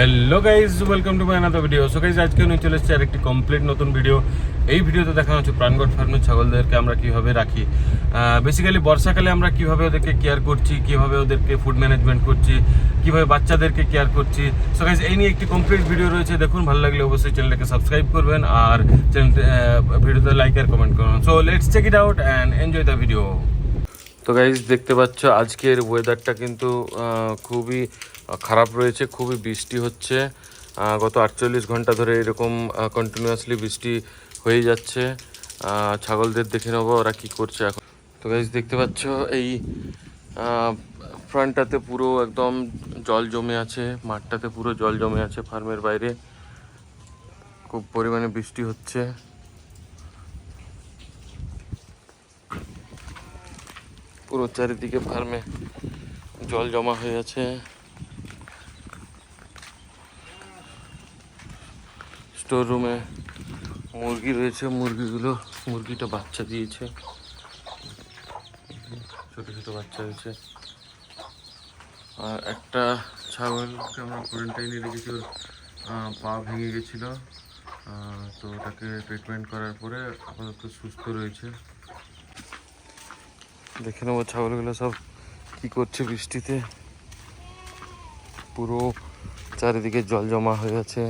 Hello guys welcome to my another video so guys আজকে নিয়ে চলে এসেছি আরেকটি কমপ্লিট নতুন ভিডিও এই ভিডিওতে দেখানো হচ্ছে প্রাণগড় ফার্মের ছাগলদেরকে আমরা কীভাবে রাখি। বেসিক্যালি বর্ষাকালে আমরা কীভাবে ওদেরকে কেয়ার করছি, কীভাবে ওদেরকে ফুড ম্যানেজমেন্ট করছি, কীভাবে বাচ্চাদেরকে কেয়ার করছি। সো গাইজ এই নিয়ে একটি কমপ্লিট ভিডিও রয়েছে। দেখুন, ভালো লাগলে অবশ্যই চ্যানেলটাকে সাবস্ক্রাইব করবেন আর চ্যানেলতে ভিডিওতে লাইক আর কমেন্ট করুন so let's check it out and enjoy the video তো গাইজ দেখতে পাচ্ছ আজকের ওয়েদারটা কিন্তু খুবই খারাপ রয়েছে, খুবই বৃষ্টি হচ্ছে। গত আটচল্লিশ ঘণ্টা ধরে এরকম কন্টিনিউয়াসলি বৃষ্টি হয়ে যাচ্ছে। ছাগলদের দেখে নেব ওরা কি করছে এখন। তো গাইজ দেখতে পাচ্ছ এই ফ্রন্টটাতে পুরো একদম জল জমে আছে, মাঠটাতে পুরো জল জমে আছে ফার্মের বাইরে। খুব পরিমাণে বৃষ্টি হচ্ছে। পুরো চারিদিকে ফার্মে জল জমা হয়ে আছে। স্টোর রুমে মুরগি রয়েছে, মুরগিগুলো, মুরগিটা বাচ্চা দিয়েছে। ছোট ছোট বাচ্চা রয়েছে আর একটা ছাগলকে আমরা কোয়ারেন্টাইনে রেখেছি, ওর পা ভেঙে গেছিল। তো ওটাকে ট্রিটমেন্ট করার পরে আপাতত সুস্থ রয়েছে। দেখে নেব ছাগলগুলো সব কি করছে বৃষ্টিতে। পুরো চারিদিকে জল জমা হয়ে আছে।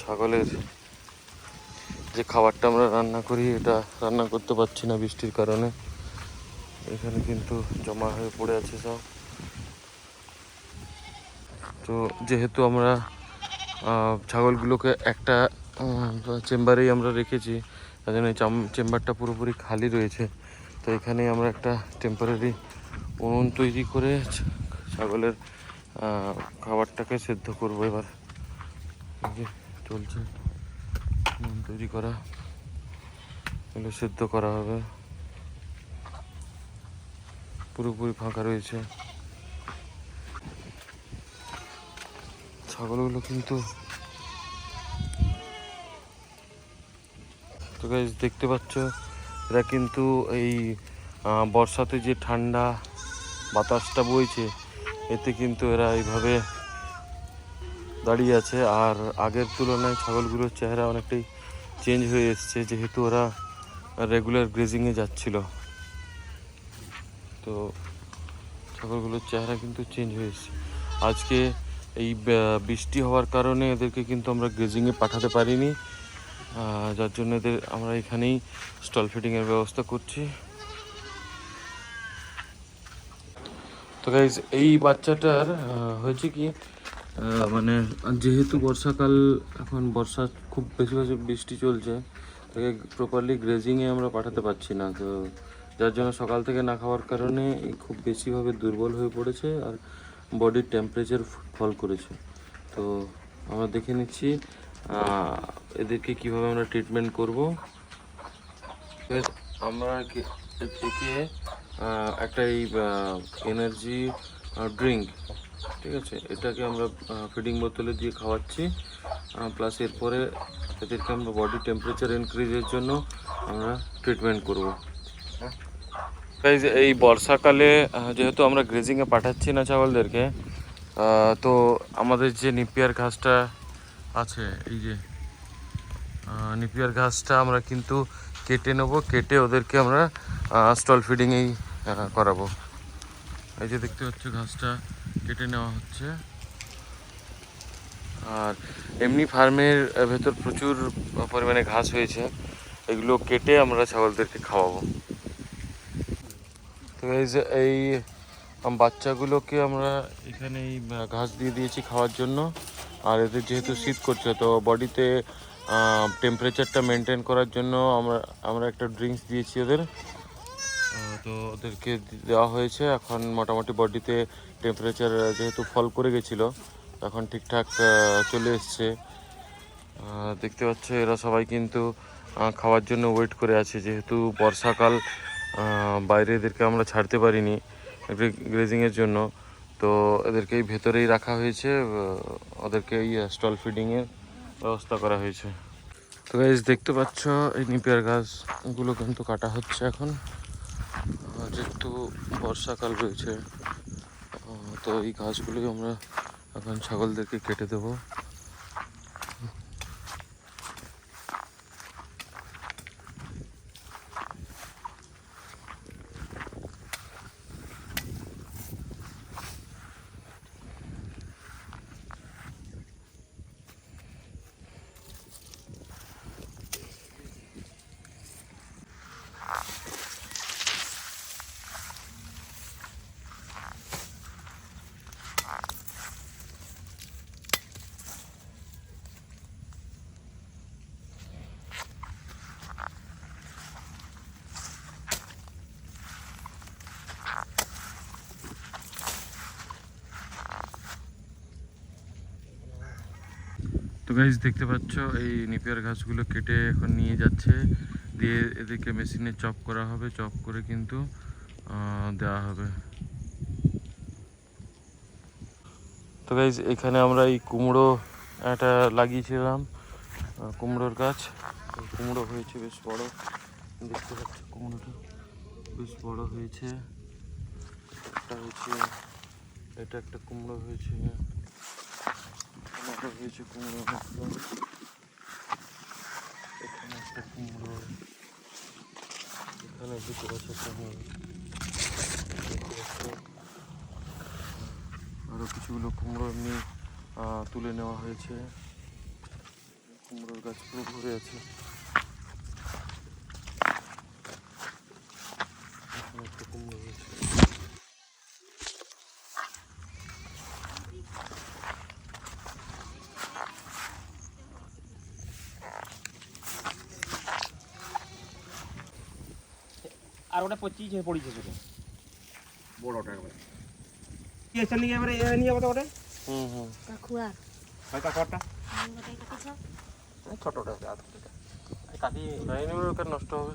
ছাগলের যে খাবারটা আমরা রান্না করি, এটা রান্না করতে পারছি না বৃষ্টির কারণে। এখানে কিন্তু জমা হয়ে পড়ে আছে সব। তো যেহেতু আমরা ছাগলগুলোকে একটা চেম্বারেই আমরা রেখেছি, তার জন্য চেম্বারটা পুরোপুরি খালি রয়েছে। তো এখানে আমরা একটা টেম্পোরারি উনুন তৈরি করে ছাগলের খাবারটাকে সেদ্ধ করব এবার। চলছে উনুন তৈরি করা। এগুলো সেদ্ধ করা হবে। পুরোপুরি ফাঁকা রয়েছে। ছাগলগুলো কিন্তু তো দেখতে পাচ্ছ এরা কিন্তু এই বর্ষাতে যে ঠান্ডা বাতাসটা বইছে, এতে কিন্তু এরা এইভাবে দাঁড়িয়ে আছে। আর আগের তুলনায় ছাগলগুলোর চেহারা অনেকটাই চেঞ্জ হয়ে এসছে, যেহেতু ওরা রেগুলার গ্রেজিংয়ে যাচ্ছিল। তো ছাগলগুলোর চেহারা কিন্তু চেঞ্জ হয়ে এসছে। আজকে এই বৃষ্টি হওয়ার কারণে এদেরকে কিন্তু আমরা গ্রেজিংয়ে পাঠাতে পারিনি। যার জন্য এদের আমরা এখানেই স্টল ফিটিংয়ের ব্যবস্থা করছি। তো গাইজ এই বাচ্চাটার হয়েছে কি মানে যেহেতু বর্ষাকাল, এখন বর্ষা খুব বেশি বেশি বৃষ্টি চলছে, তাকে প্রপারলি গ্রেজিংয়ে আমরা পাঠাতে পারছি না। তো যার জন্য সকাল থেকে না খাওয়ার কারণে খুব বেশিভাবে দুর্বল হয়ে পড়েছে আর বডির টেম্পারেচার ফল করেছে। তো আমরা দেখে নিচ্ছি এদেরকে কীভাবে আমরা ট্রিটমেন্ট করব? আমরা একে একটা এই এনার্জি ড্রিঙ্ক ঠিক আছে? এটাকে আমরা ফিডিং বোতলে দিয়ে খাওয়াচ্ছি। প্লাস এরপরে এদেরকে আমরা বডি টেম্পারেচার ইনক্রিজের জন্য আমরা ট্রিটমেন্ট করব। এই বর্ষাকালে যেহেতু আমরা গ্রেজিংয়ে পাঠাচ্ছি না ছাগলদেরকে তো আমাদের যে নিপিয়ার ঘাসটা আছে, এই যে নিপিয়ার ঘাসটা আমরা কিন্তু কেটে নেব, কেটে ওদেরকে আমরা স্টল ফিডিংয়েই করাবো। এই যে দেখতে পাচ্ছ ঘাসটা কেটে নেওয়া হচ্ছে। আর এমনি ফার্মের ভেতর প্রচুর পরিমাণে ঘাস হয়েছে, এগুলো কেটে আমরা ছাগলদেরকে খাওয়াবো। তো এই যে, এই বাচ্চাগুলোকে আমরা এখানে এই ঘাস দিয়ে দিয়েছি খাওয়ার জন্য। আর এদের যেহেতু শীত করছে, তো বডিতে টেম্পারেচারটা মেনটেন করার জন্য আমরা আমরা একটা ড্রিঙ্কস দিয়েছি ওদের। তো ওদেরকে দেওয়া হয়েছে। এখন মোটামুটি বডিতে টেম্পারেচার যেহেতু ফল করে গেছিল, এখন ঠিকঠাক চলে এসছে। দেখতে পাচ্ছ এরা সবাই কিন্তু খাওয়ার জন্য ওয়েট করে আছে। যেহেতু বর্ষাকাল বাইরে এদেরকে আমরা ছাড়তে পারিনি গ্রেজিংয়ের জন্য। তো এদেরকে এই ভেতরেই রাখা হয়েছে ওদেরকে এই স্টল ফিডিংয়ের ব্যবস্থা করা হয়েছে। তো গাইজ দেখতে পাচ্ছ, এই নিপিয়ার গাছগুলো কিন্তু কাটা হচ্ছে এখন। যেহেতু বর্ষাকাল রয়েছে। তো এই গাছগুলোই আমরা এখন ছাগলদেরকে কেটে দেবো। তো গাইজ দেখতে পাচ্ছ, এই নিপিয়ার ঘাসগুলো কেটে এখন নিয়ে যাচ্ছে। দিয়ে এদেরকে মেশিনে চপ করা হবে, চপ করে কিন্তু দেওয়া হবে। তো গাইজ এখানে আমরা এই কুমড়ো একটা লাগিয়েছিলাম কুমড়োর গাছ। কুমড়ো হয়েছে বেশ বড়। দেখতে পাচ্ছ কুমড়োটা বেশ বড় হয়েছে। একটা হয়েছে এটা একটা কুমড়ো হয়েছে। টমেটো হয়েছে কুমড়ো এখানে একটা কুমড়ো এখানে দুটো আছে কুমড়ো দেখতে আরও কিছুগুলো কুমড়ো এমনি তুলে নেওয়া হয়েছে। কুমড়োর গাছ পুরো ভরে আছে। ওটা পঁচিশ পড়িছে শুধু। বড়টা একবারে। কি এসে নিয়ে এবারে এ নিয়ে যাব তো ওটা হুম হুম। কাকুয়া। ওটাই কাটেছ ছোটটা কাটি নষ্ট হবে।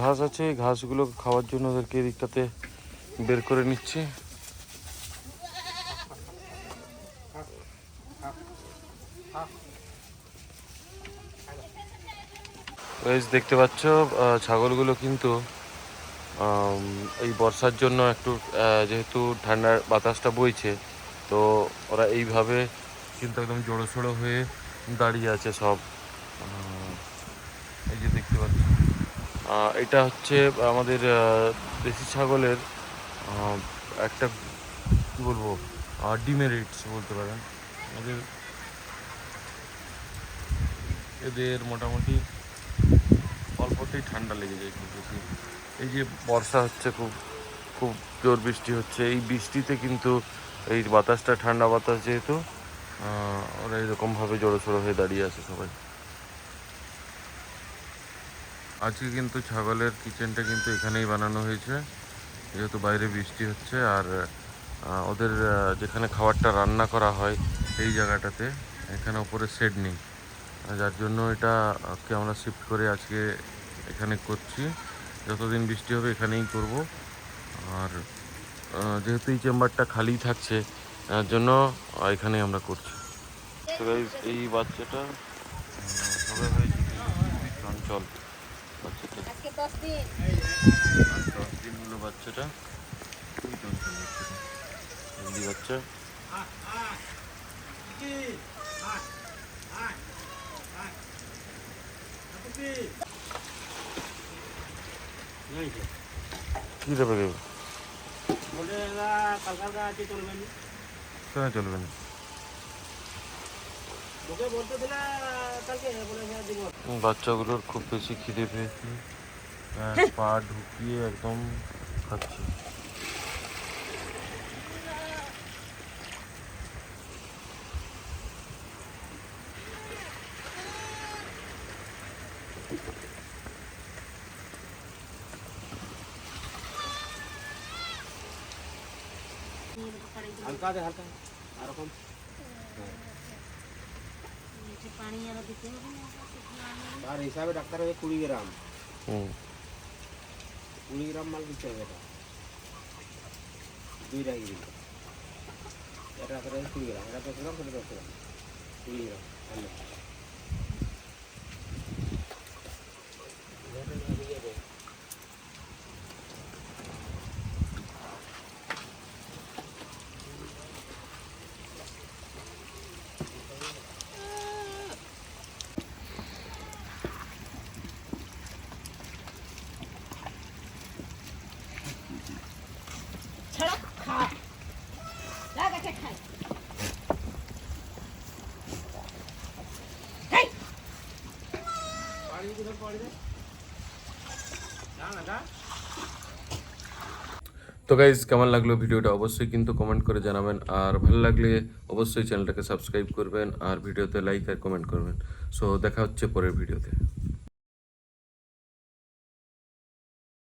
ঘাস আছে ঘাসগুলো খাওয়ার জন্য ওদেরকে এদিকটাতে বের করে নিচ্ছি। দেখতে পাচ্ছ ছাগলগুলো কিন্তু এই বর্ষার জন্য একটু যেহেতু ঠান্ডার বাতাসটা বইছে, তো ওরা এইভাবে কিন্তু একদম জড়ো সড়ো হয়ে দাঁড়িয়ে আছে সব। এই যে দেখতে পাচ্ছ। এটা হচ্ছে আমাদের দেশি ছাগলের একটা, কী বলব ডিমেরিটস বলতে পারেন। এদের এদের মোটামুটি অল্পতেই ঠান্ডা লেগে যায় খুব বেশি। এই যে বর্ষা হচ্ছে, খুব খুব জোর বৃষ্টি হচ্ছে। এই বৃষ্টিতে কিন্তু এই বাতাসটা, ঠান্ডা বাতাস যেহেতু ওরা এরকমভাবে জড়ো সড়ো হয়ে দাঁড়িয়ে আছে সবাই। আজকে কিন্তু ছাগলের কিচেনটা কিন্তু এখানেই বানানো হয়েছে। যেহেতু বাইরে বৃষ্টি হচ্ছে আর ওদের যেখানে খাবারটা রান্না করা হয় এই জায়গাটাতে এখানে ওপরে শেড নেই। যার জন্য এটা কে আমরা শিফট করে আজকে এখানে করছি। যতদিন বৃষ্টি হবে এখানেই করব। আর যেহেতু এই চেম্বারটা খালি থাকছে তার জন্য আহ, এখানেই আমরা করছি। এই বাচ্চাটা হয়েছে চঞ্চল। বাচ্চাটা আজকে দশ দিন আর দশ দিন হলো বাচ্চাটা খুবই চঞ্চল বাচ্চাটা হেলদি বাচ্চা কী চলবে না বলতে কালকে বলে হ্যাঁ দিব বাচ্চাগুলোর খুব বেশি খিদে পেয়েছে হ্যাঁ, পা ঢুকিয়ে একদম খাচ্ছে হালকা দে হালকা এরকম পানি আরও আর হিসাবে ডাক্তার হবে কুড়ি গ্রাম হুম কুড়ি গ্রাম মাল দিতে হবে এটা দুই দিল এটা কুড়ি গ্রাম এটা দশ গ্রাম সেটা দশ গ্রাম কুড়ি গ্রাম তো গাইজ কেমন লাগল ভিডিওটা? অবশ্যই কিন্তু কমেন্ট করে জানাবেন। আর ভালো লাগলে অবশ্যই চ্যানেলটাকে সাবস্ক্রাইব করবেন আর ভিডিওতে লাইক আর কমেন্ট করবেন। সো দেখা হচ্ছে পরের ভিডিওতে।